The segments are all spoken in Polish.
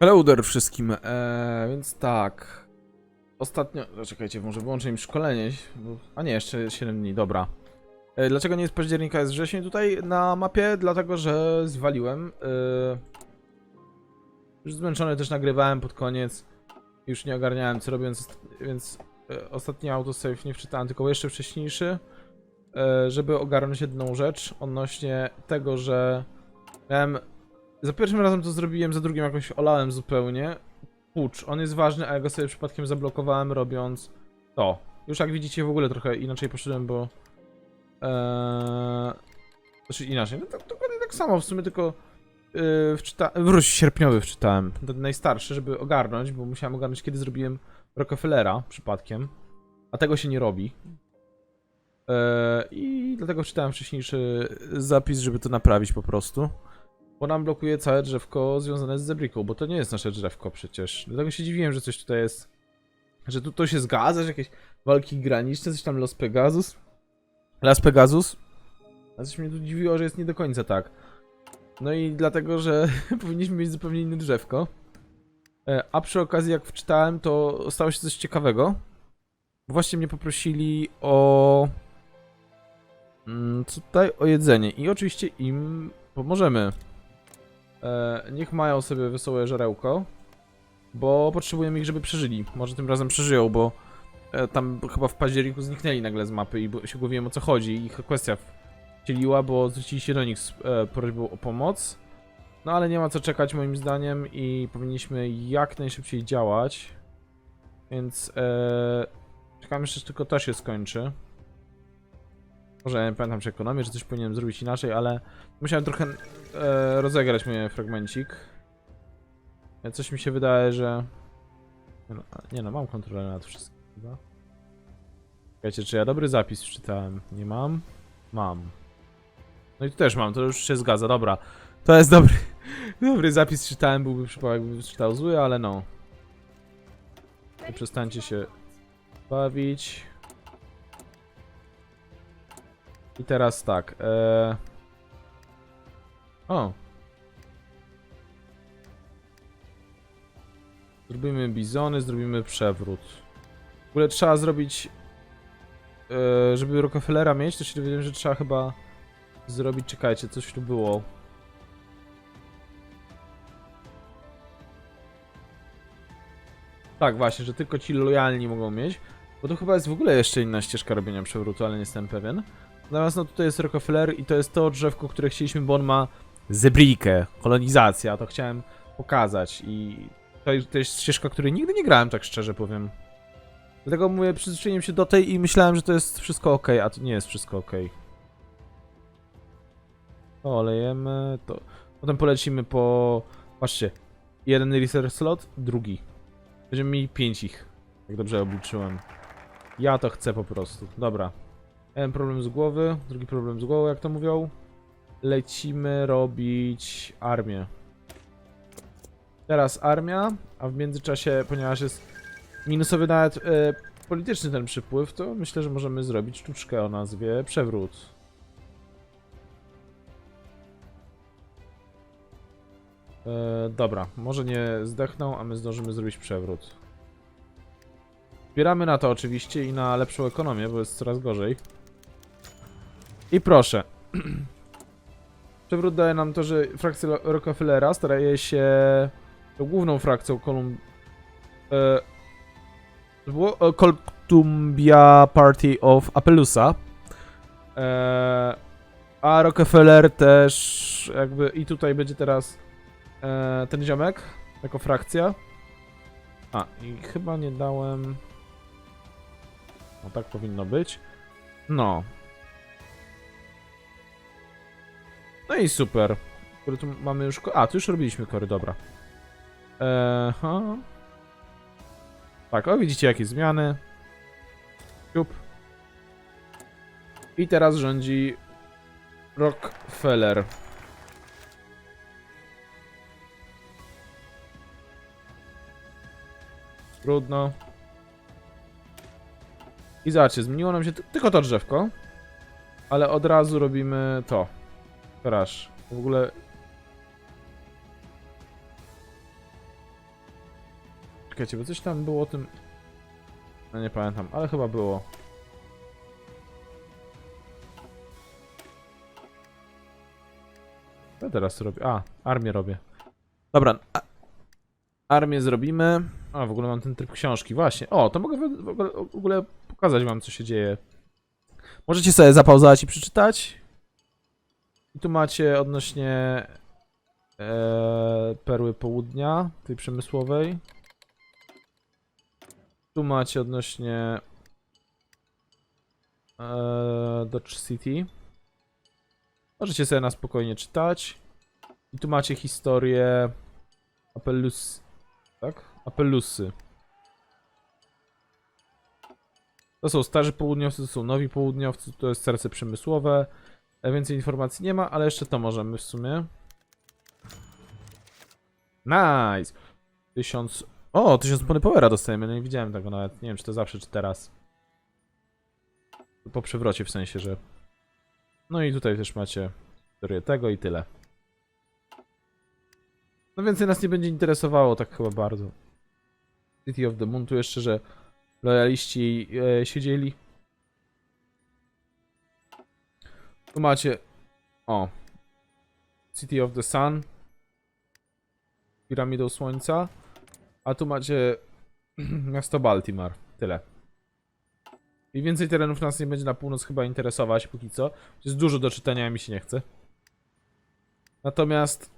Hello there wszystkim, eee, więc tak. Ostatnio. Zaczekajcie, może włączę im szkolenie. A nie, jeszcze 7 dni, dobra. E, dlaczego nie jest października, jest wrzesień tutaj na mapie? Dlatego, że zwaliłem. E... Już zmęczony też nagrywałem pod koniec. Już nie ogarniałem co robię, więc, więc e, ostatni autosave nie wczytałem, tylko jeszcze wcześniejszy. E, żeby ogarnąć jedną rzecz odnośnie tego, że miałem za pierwszym razem to zrobiłem, za drugim jakoś olałem zupełnie. Pucz, on jest ważny, a ja go sobie przypadkiem zablokowałem robiąc to. Już jak widzicie w ogóle trochę inaczej poszedłem, bo... Eee... Znaczy inaczej, no dokładnie tak samo w sumie, tylko... Yy, wczyta... Wróć, sierpniowy wczytałem, ten najstarszy, żeby ogarnąć, bo musiałem ogarnąć kiedy zrobiłem Rockefellera przypadkiem. A tego się nie robi. Eee, I dlatego czytałem wcześniejszy zapis, żeby to naprawić po prostu. Bo nam blokuje całe drzewko związane z zebriką, bo to nie jest nasze drzewko przecież. Dlatego się dziwiłem, że coś tutaj jest. Że tu to się zgadza, że jakieś walki graniczne, coś tam Los Pegasus. Las Pegasus. A coś mnie tu dziwiło, że jest nie do końca tak. No i dlatego, że powinniśmy mieć zupełnie inne drzewko. E, A przy okazji, jak wczytałem, to stało się coś ciekawego. Właśnie mnie poprosili o. mm, Tutaj o jedzenie. I oczywiście im pomożemy. E, niech mają sobie wesołe żarełko, bo potrzebujemy ich, żeby przeżyli. Może tym razem przeżyją, bo e, tam chyba w październiku zniknęli nagle z mapy i się głowiłem o co chodzi. Ich kwestia wcieliła, bo zwrócili się do nich z e, prośbą o pomoc. No ale nie ma co czekać moim zdaniem i powinniśmy jak najszybciej działać. Więc e, czekam jeszcze, tylko to się skończy. Może pamiętam czy ekonomię, czy coś powinienem zrobić inaczej, ale musiałem trochę e, rozegrać mnie fragmencik. Coś mi się wydaje, że... Nie no, nie no, mam kontrolę nad wszystkim chyba. Czekajcie, czy ja dobry zapis wczytałem? Nie mam? Mam. No i tu też mam, to już się zgadza, dobra. To jest dobry, dobry zapis czytałem, byłby przypadek, jakbym czytał zły, ale no. Przestańcie się bawić. I teraz tak, e... O. Zrobimy bizony, zrobimy przewrót. W ogóle trzeba zrobić... E, żeby Rockefellera mieć, to się dowiedziałem, że trzeba chyba zrobić... Czekajcie, coś tu było. Tak, właśnie, że tylko ci lojalni mogą mieć. Bo to chyba jest w ogóle jeszcze inna ścieżka robienia przewrotu, ale nie jestem pewien. Natomiast no tutaj jest Rockefeller i to jest to drzewko, które chcieliśmy, bo on ma zebrikę, kolonizacja, to chciałem pokazać i to, to jest ścieżka, której nigdy nie grałem, tak szczerze powiem. Dlatego mówię, przyzwyczaiłem się do tej i myślałem, że to jest wszystko ok, a to nie jest wszystko ok. To olejemy, to... Potem polecimy po... Patrzcie, jeden research slot, drugi. Będziemy mieli pięć ich, jak dobrze obliczyłem. Ja to chcę po prostu, dobra. Jeden problem z głowy, drugi problem z głową, jak to mówią. Lecimy robić armię. Teraz armia, a w międzyczasie, ponieważ jest minusowy nawet e, polityczny ten przypływ, to myślę, że możemy zrobić sztuczkę o nazwie przewrót. E, dobra, może nie zdechną, a my zdążymy zrobić przewrót. Zbieramy na to oczywiście i na lepszą ekonomię, bo jest coraz gorzej. I proszę. Przewrót daje nam to, że frakcja Rockefellera staraje się tą główną frakcją Kolum... E, było e, Party of Appaloosa. E, a Rockefeller też jakby i tutaj będzie teraz e, ten ziomek jako frakcja. A, i chyba nie dałem... No tak powinno być. No, No i super. Który tu mamy już. A, tu już robiliśmy kory, dobra. Eee, ha. Tak, o widzicie jakie zmiany. Ciup. I teraz rządzi Rockefeller. Trudno. I zobaczcie, zmieniło nam się ty- tylko to drzewko. Ale od razu robimy to. Crash. W ogóle... Czekajcie, bo coś tam było o tym... No nie pamiętam, ale chyba było. Co teraz robię? A, armię robię. Dobra, armię zrobimy. A, w ogóle mam ten tryb książki, właśnie. O, to mogę w, w, ogóle, w ogóle pokazać wam, co się dzieje. Możecie sobie zapauzować i przeczytać. I tu macie odnośnie e, perły południa, tej przemysłowej. Tu macie odnośnie e, Dodge City. Możecie sobie na spokojnie czytać. I tu macie historię. Tak? Apellusy. To są starzy południowcy, to są nowi południowcy, to jest serce przemysłowe. E, Więcej informacji nie ma, ale jeszcze to możemy w sumie. Nice! Tysiąc... O, tysiąc pony powera dostajemy, no nie widziałem tego nawet. Nie wiem, czy to zawsze, czy teraz. Po przewrocie w sensie, że... No i tutaj też macie historię tego i tyle. No więcej nas nie będzie interesowało tak chyba bardzo. City of the Moon, tu jeszcze, że lojaliści e, siedzieli. Tu macie... O. City of the Sun. Piramidą Słońca. A tu macie miasto Baltimore. Tyle. I więcej terenów nas nie będzie na północ chyba interesować póki co. Jest dużo do czytania, mi się nie chce. Natomiast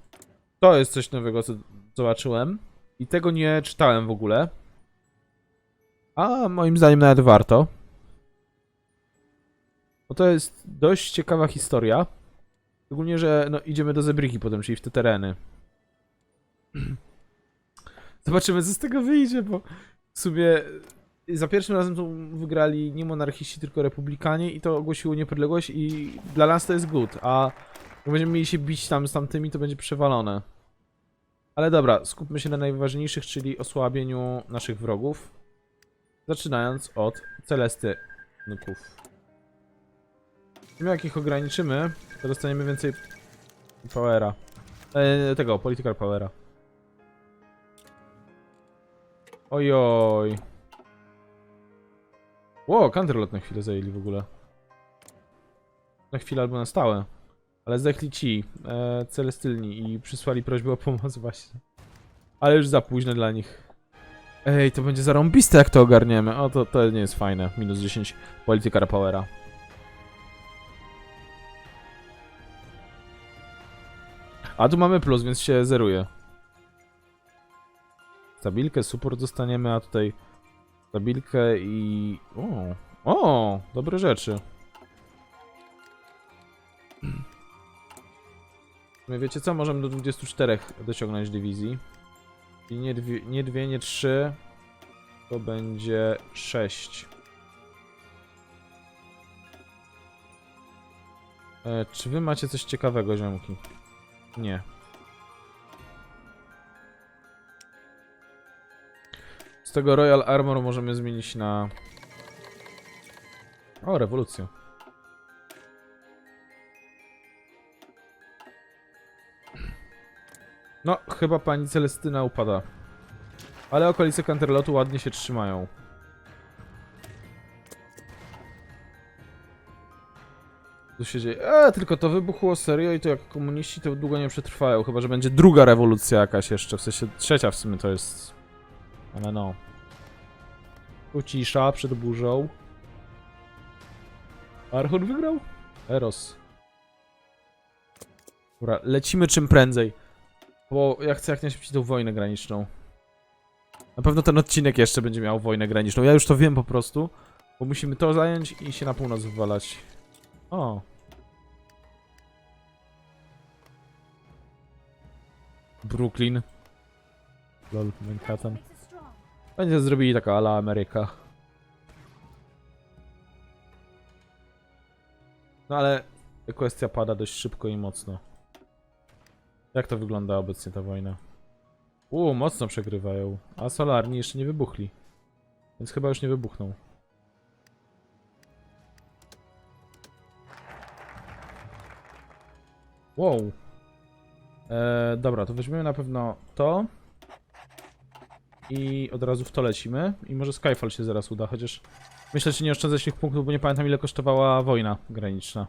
to jest coś nowego, co zobaczyłem. I tego nie czytałem w ogóle. A moim zdaniem nawet warto. Bo to jest dość ciekawa historia. Szczególnie, że no, idziemy do Zebryki potem, czyli w te tereny. Zobaczymy, co z tego wyjdzie, bo w sumie za pierwszym razem to wygrali nie monarchiści, tylko republikanie i to ogłosiło niepodległość i dla nas to jest good, a jak będziemy mieli się bić tam z tamtymi, to będzie przewalone. Ale dobra, skupmy się na najważniejszych, czyli osłabieniu naszych wrogów. Zaczynając od Celestynków. My jak ich ograniczymy, to dostaniemy więcej powera. E, tego, political powera. Ojoj. Ło, Counterlot na chwilę zajęli w ogóle. Na chwilę albo na stałe. Ale zdechli ci, e, celestylni i przysłali prośbę o pomoc właśnie. Ale już za późno dla nich. Ej, to będzie zarąbiste jak to ogarniemy. O, to, to nie jest fajne. Minus 10 Political Powera. A tu mamy plus, więc się zeruje. Stabilkę, support dostaniemy, a tutaj stabilkę i... O, o, dobre rzeczy. My wiecie co? Możemy do 24 dociągnąć dywizji. I nie dwie, nie dwie, nie trzy. To będzie 6. E, czy wy macie coś ciekawego, ziomki? Nie. Z tego Royal Armor możemy zmienić na... O, rewolucja. No, chyba pani Celestyna upada. Ale okolice Canterlotu ładnie się trzymają. Co się dzieje? E, tylko to wybuchło serio i to jak komuniści to długo nie przetrwają. Chyba, że będzie druga rewolucja jakaś jeszcze. W sensie trzecia w sumie to jest. Ale no. Tu cisza przed burzą. Archon wygrał? Eros. Dobra, lecimy czym prędzej. Bo ja chcę jak najszybciej tą wojnę graniczną. Na pewno ten odcinek jeszcze będzie miał wojnę graniczną. Ja już to wiem po prostu. Bo musimy to zająć i się na północ wywalać. O. Brooklyn. Lol, Manhattan. Będzie zrobili taka ala Ameryka. No ale kwestia pada dość szybko i mocno. Jak to wygląda obecnie ta wojna? Uuu, mocno przegrywają. A solarni jeszcze nie wybuchli. Więc chyba już nie wybuchną. Wow. E, dobra, to weźmiemy na pewno to. i od razu w to lecimy. I może Skyfall się zaraz uda, chociaż myślę, że nie oszczędzę tych punktów, bo nie pamiętam ile kosztowała wojna graniczna.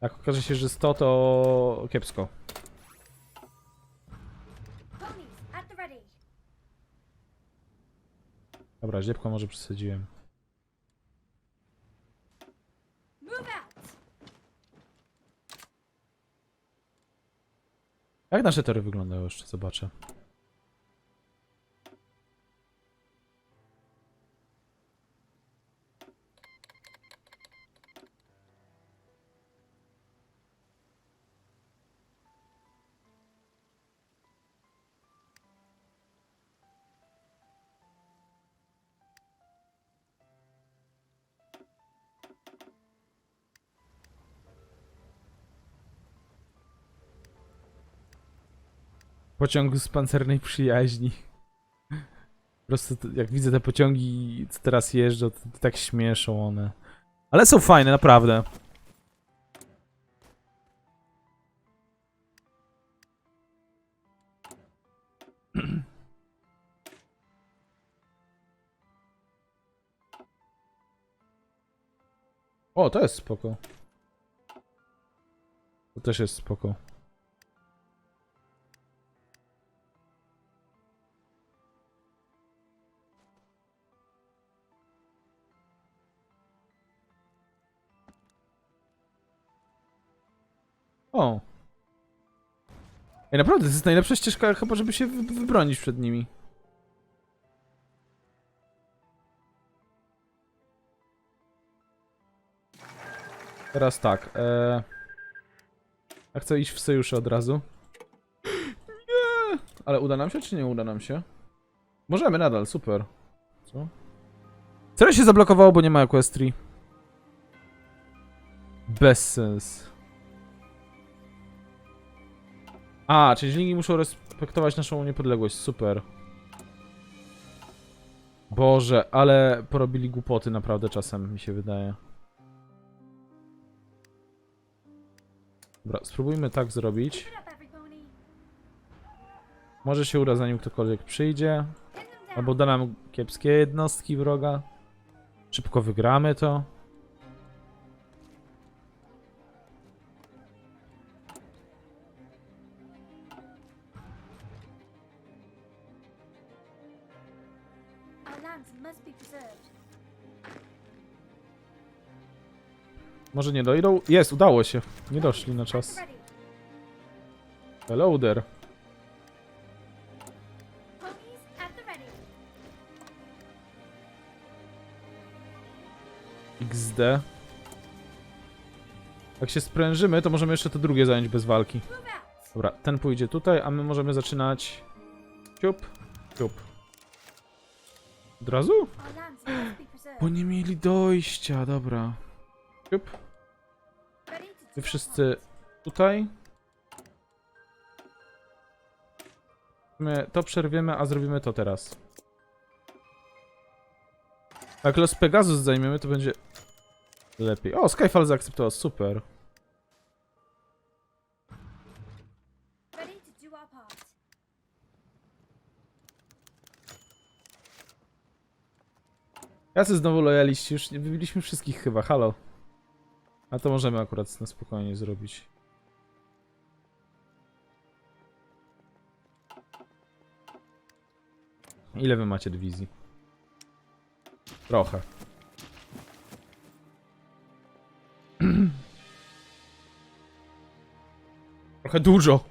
Jak okaże się, że 100 to kiepsko. Dobra, ziepko może przesadziłem. Jak nasze tory wyglądają jeszcze, zobaczę. Pociąg z pancernej przyjaźni. Po prostu jak widzę te pociągi, co teraz jeżdżą, to tak śmieszą one. Ale są fajne, naprawdę. O, to jest spoko. To też jest spoko. O. Ej, naprawdę, to jest najlepsza ścieżka chyba, żeby się wy wybronić przed nimi. Teraz tak, e... Ja chcę iść w sojusze od razu. Nie! Ale uda nam się, czy nie uda nam się? Możemy nadal, super. Co? Co się zablokowało, bo nie ma Equestrii? Bez sens. A, czyli linki muszą respektować naszą niepodległość, super. Boże, ale porobili głupoty naprawdę czasem, mi się wydaje. Dobra, spróbujmy tak zrobić. Może się uda zanim ktokolwiek przyjdzie. Albo da nam kiepskie jednostki wroga. Szybko wygramy to. Może nie dojdą? Jest, udało się. Nie doszli na czas. Hello there. XD. Jak się sprężymy, to możemy jeszcze to drugie zająć bez walki. Dobra, ten pójdzie tutaj, a my możemy zaczynać... Ciup, ciup. Od razu? Bo nie mieli dojścia, dobra. Wy wszyscy tutaj. My to przerwiemy, a zrobimy to teraz. Jak Los Pegasus zajmiemy, to będzie lepiej. O, Skyfall zaakceptował, super. Jacy znowu lojaliści? Już nie wybiliśmy wszystkich chyba, halo. A to możemy akurat na spokojnie zrobić. Ile wy macie dywizji? Trochę. Trochę dużo.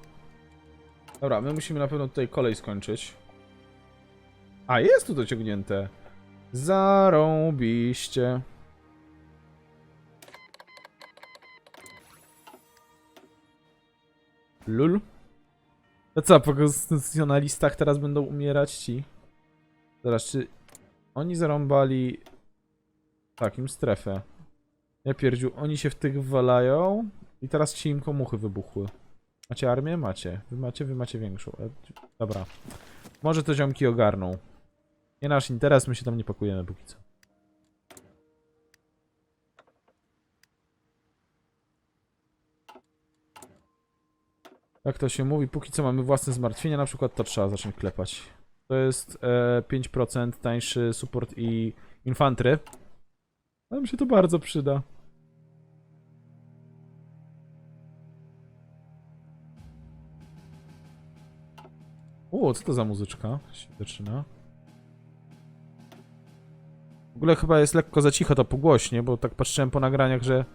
Dobra, my musimy na pewno tutaj kolej skończyć. A, jest tu dociągnięte. Zarąbiście. Lul. To co, po konstytucjonalistach teraz będą umierać ci? Zaraz, czy oni zarąbali takim strefę? Ja pierdziu, oni się w tych walają i teraz ci im komuchy wybuchły. Macie armię? Macie. Wy macie, wy macie większą. E, Dobra. Może to ziomki ogarną. Nie nasz interes, my się tam nie pakujemy póki co. Jak to się mówi, póki co mamy własne zmartwienia, na przykład to trzeba zacząć klepać. To jest e, 5% tańszy support i infantry. Nam się to bardzo przyda. O, co to za muzyczka? Się zaczyna. W ogóle chyba jest lekko za cicho to pogłośnie, bo tak patrzyłem po nagraniach, że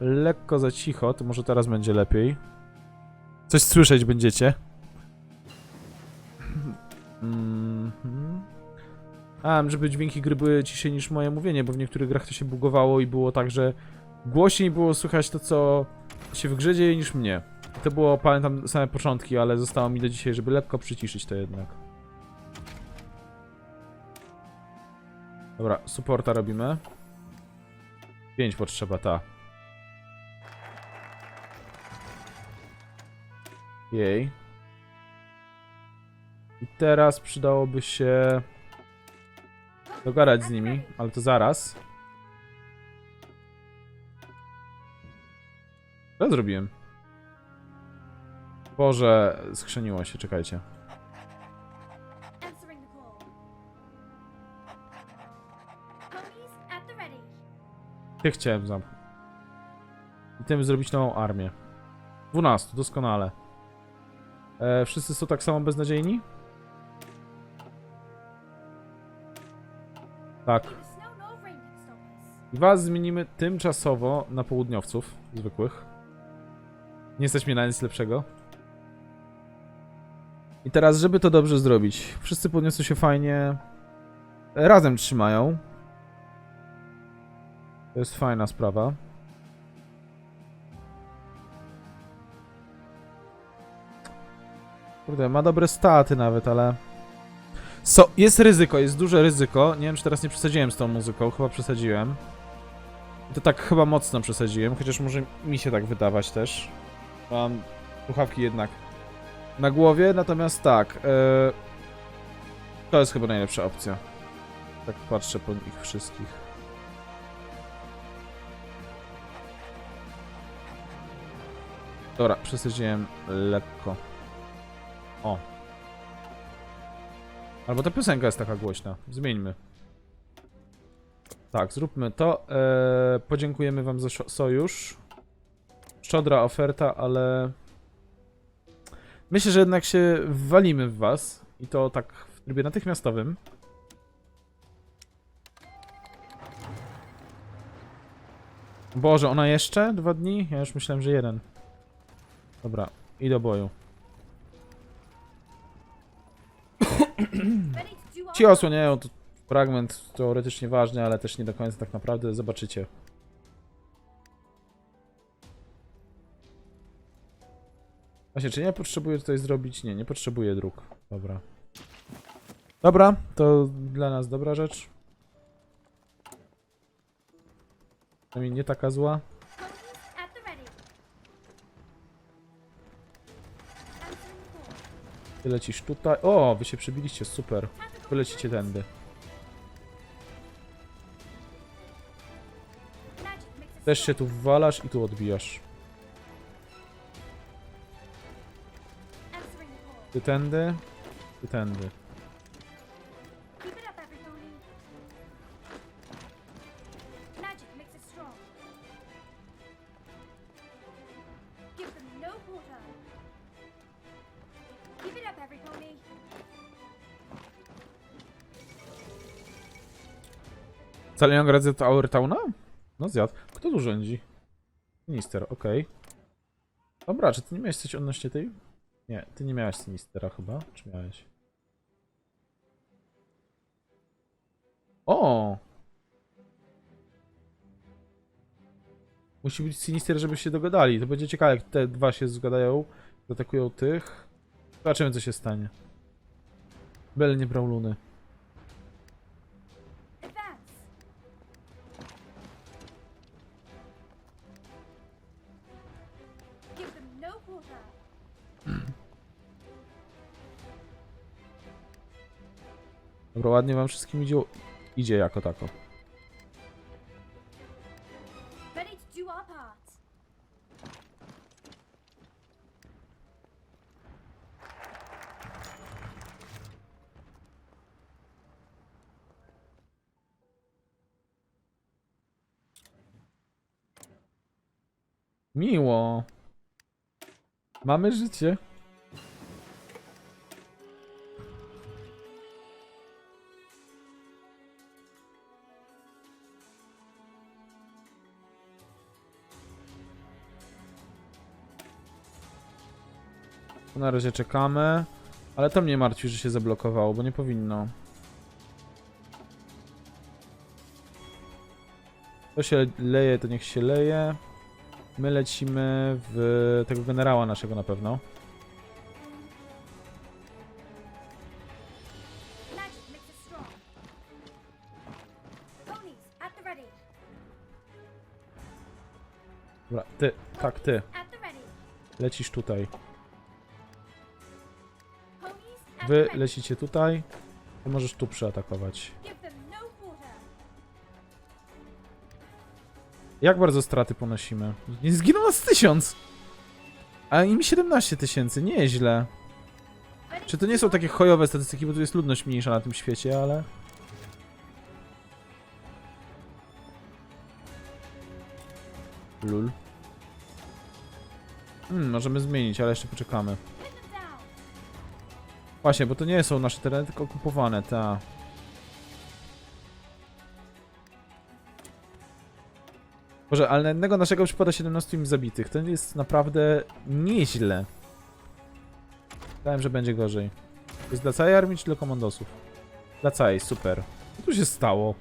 lekko za cicho, to może teraz będzie lepiej. Coś słyszeć będziecie. Mhm. A, żeby dźwięki gry były ciszej niż moje mówienie, bo w niektórych grach to się bugowało i było tak, że głośniej było słychać to, co się w grze dzieje niż mnie. To było, pamiętam, same początki, ale zostało mi do dzisiaj, żeby lekko przyciszyć to jednak. Dobra, supporta robimy. 5 potrzeba, ta. Jej. I teraz przydałoby się dogadać z nimi, ale to zaraz. Co zrobiłem? Boże, skrzeniło się, czekajcie. Ja chciałem zamknąć. I tym zrobić nową armię. 12, doskonale. E, wszyscy są tak samo beznadziejni? Tak. I was zmienimy tymczasowo na południowców zwykłych. Nie jesteś mnie na nic lepszego. I teraz, żeby to dobrze zrobić, wszyscy podniosą się fajnie, razem trzymają. To jest fajna sprawa. Kurde, ma dobre staty nawet, ale... So, jest ryzyko, jest duże ryzyko. Nie wiem, czy teraz nie przesadziłem z tą muzyką, chyba przesadziłem. To tak chyba mocno przesadziłem, chociaż może mi się tak wydawać też. Mam słuchawki jednak na głowie, natomiast tak. e, to jest chyba najlepsza opcja. Tak patrzę po nich wszystkich. Dobra, przesadziłem lekko. O. Albo ta piosenka jest taka głośna. Zmieńmy. Tak, zróbmy to. Eee, podziękujemy wam za sojusz. Szczodra oferta, ale... Myślę, że jednak się walimy w was. I to tak w trybie natychmiastowym. Boże, ona jeszcze? Dwa dni? Ja już myślałem, że jeden. Dobra, i do boju. Ci osłaniają to fragment teoretycznie ważny, ale też nie do końca tak naprawdę. Zobaczycie. Właśnie, czy ja potrzebuję tutaj zrobić? Nie, nie potrzebuję dróg. Dobra. Dobra, to dla nas dobra rzecz. Przynajmniej nie taka zła. Ty lecisz tutaj. O, wy się przybiliście, super. Wy lecicie tędy. Też się tu wwalasz i tu odbijasz. Ty tędy, ty tędy. Stalingrad zjadł Tower Towna? No zjadł. Kto tu rządzi? Minister, okej. Dobra, czy ty nie miałeś coś odnośnie tej? Nie, ty nie miałeś Sinistera chyba, czy miałeś? O! Musi być Sinister, żeby się dogadali. To będzie ciekawe, jak te dwa się zgadają, zaatakują tych. Zobaczymy, co się stanie. Bel nie brał luny. Dobra, ładnie wam wszystkim idzie, idzie jako tako. Miło. Mamy życie. Na razie czekamy. Ale to mnie martwi, że się zablokowało, bo nie powinno. To się leje, to niech się leje. My lecimy w tego generała naszego na pewno. Dobra, ty, tak, ty. Lecisz tutaj. Wy lecicie tutaj. Ty możesz tu przeatakować. Jak bardzo straty ponosimy? Nie zginął nas tysiąc! A im 17 tysięcy, nieźle. Czy to nie są takie chojowe statystyki, bo tu jest ludność mniejsza na tym świecie, ale... Lul. Hmm, możemy zmienić, ale jeszcze poczekamy. Właśnie, bo to nie są nasze tereny, tylko okupowane, ta. Boże, ale na jednego naszego przypada 17 im zabitych. To jest naprawdę nieźle. Myślałem, że będzie gorzej. To jest dla całej armii czy dla komandosów? Dla całej, super. Co tu się stało?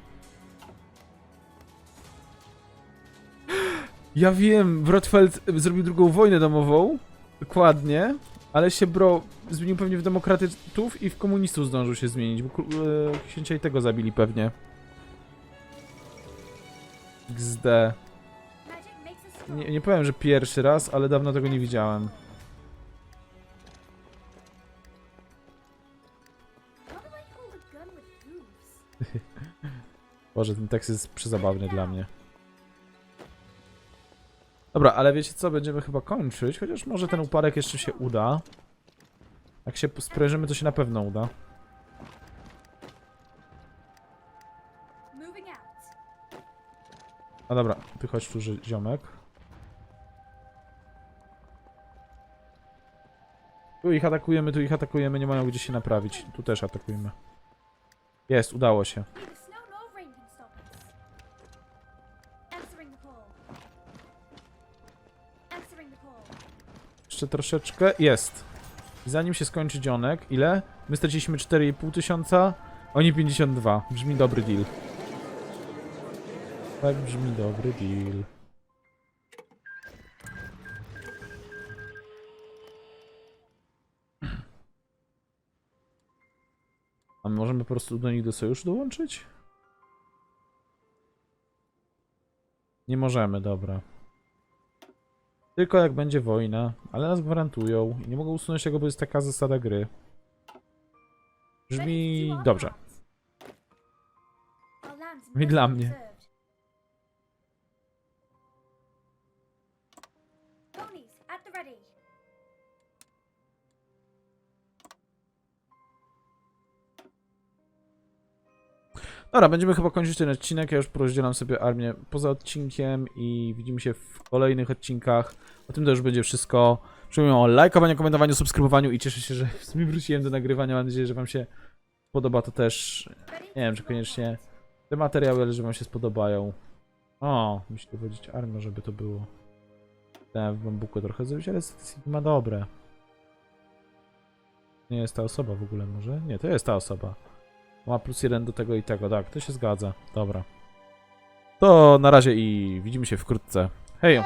Ja wiem, Wrotfeld zrobił drugą wojnę domową. Dokładnie. Ale się bro zmienił pewnie w demokratów i w komunistów zdążył się zmienić, bo e, księcia i tego zabili pewnie. XD. Nie, nie powiem, że pierwszy raz, ale dawno tego nie widziałem. Boże, ten tekst jest przezabawny dla mnie. Dobra, ale wiecie co, będziemy chyba kończyć, chociaż może ten upadek jeszcze się uda. Jak się sprężymy, to się na pewno uda. A dobra, ty chodź tu, ziomek. Tu ich atakujemy, tu ich atakujemy, nie mają gdzie się naprawić. Tu też atakujemy. Jest, udało się. Jeszcze troszeczkę. Jest. Zanim się skończy dzionek, ile? My straciliśmy 4,5 tysiąca, oni 52. Brzmi dobry deal. Tak brzmi dobry deal. A my możemy po prostu do nich do sojuszu dołączyć? Nie możemy, dobra. Tylko jak będzie wojna, ale nas gwarantują i nie mogą usunąć tego, bo jest taka zasada gry. Brzmi dobrze. I dla mnie. Dobra, będziemy chyba kończyć ten odcinek. Ja już porozdzielam sobie armię poza odcinkiem i widzimy się w kolejnych odcinkach. O tym to już będzie wszystko. Przypominam o lajkowaniu, komentowaniu, subskrybowaniu i cieszę się, że w sumie wróciłem do nagrywania. Mam nadzieję, że Wam się podoba to też. Nie wiem, czy koniecznie te materiały, ale że Wam się spodobają. O, musi to powiedzieć armia, żeby to było. Chciałem w bambuku trochę zrobić, ale ma dobre. Nie jest ta osoba w ogóle może? Nie, to jest ta osoba. Ma plus jeden do tego i tego, tak, to się zgadza. Dobra. To na razie i widzimy się wkrótce. Hej!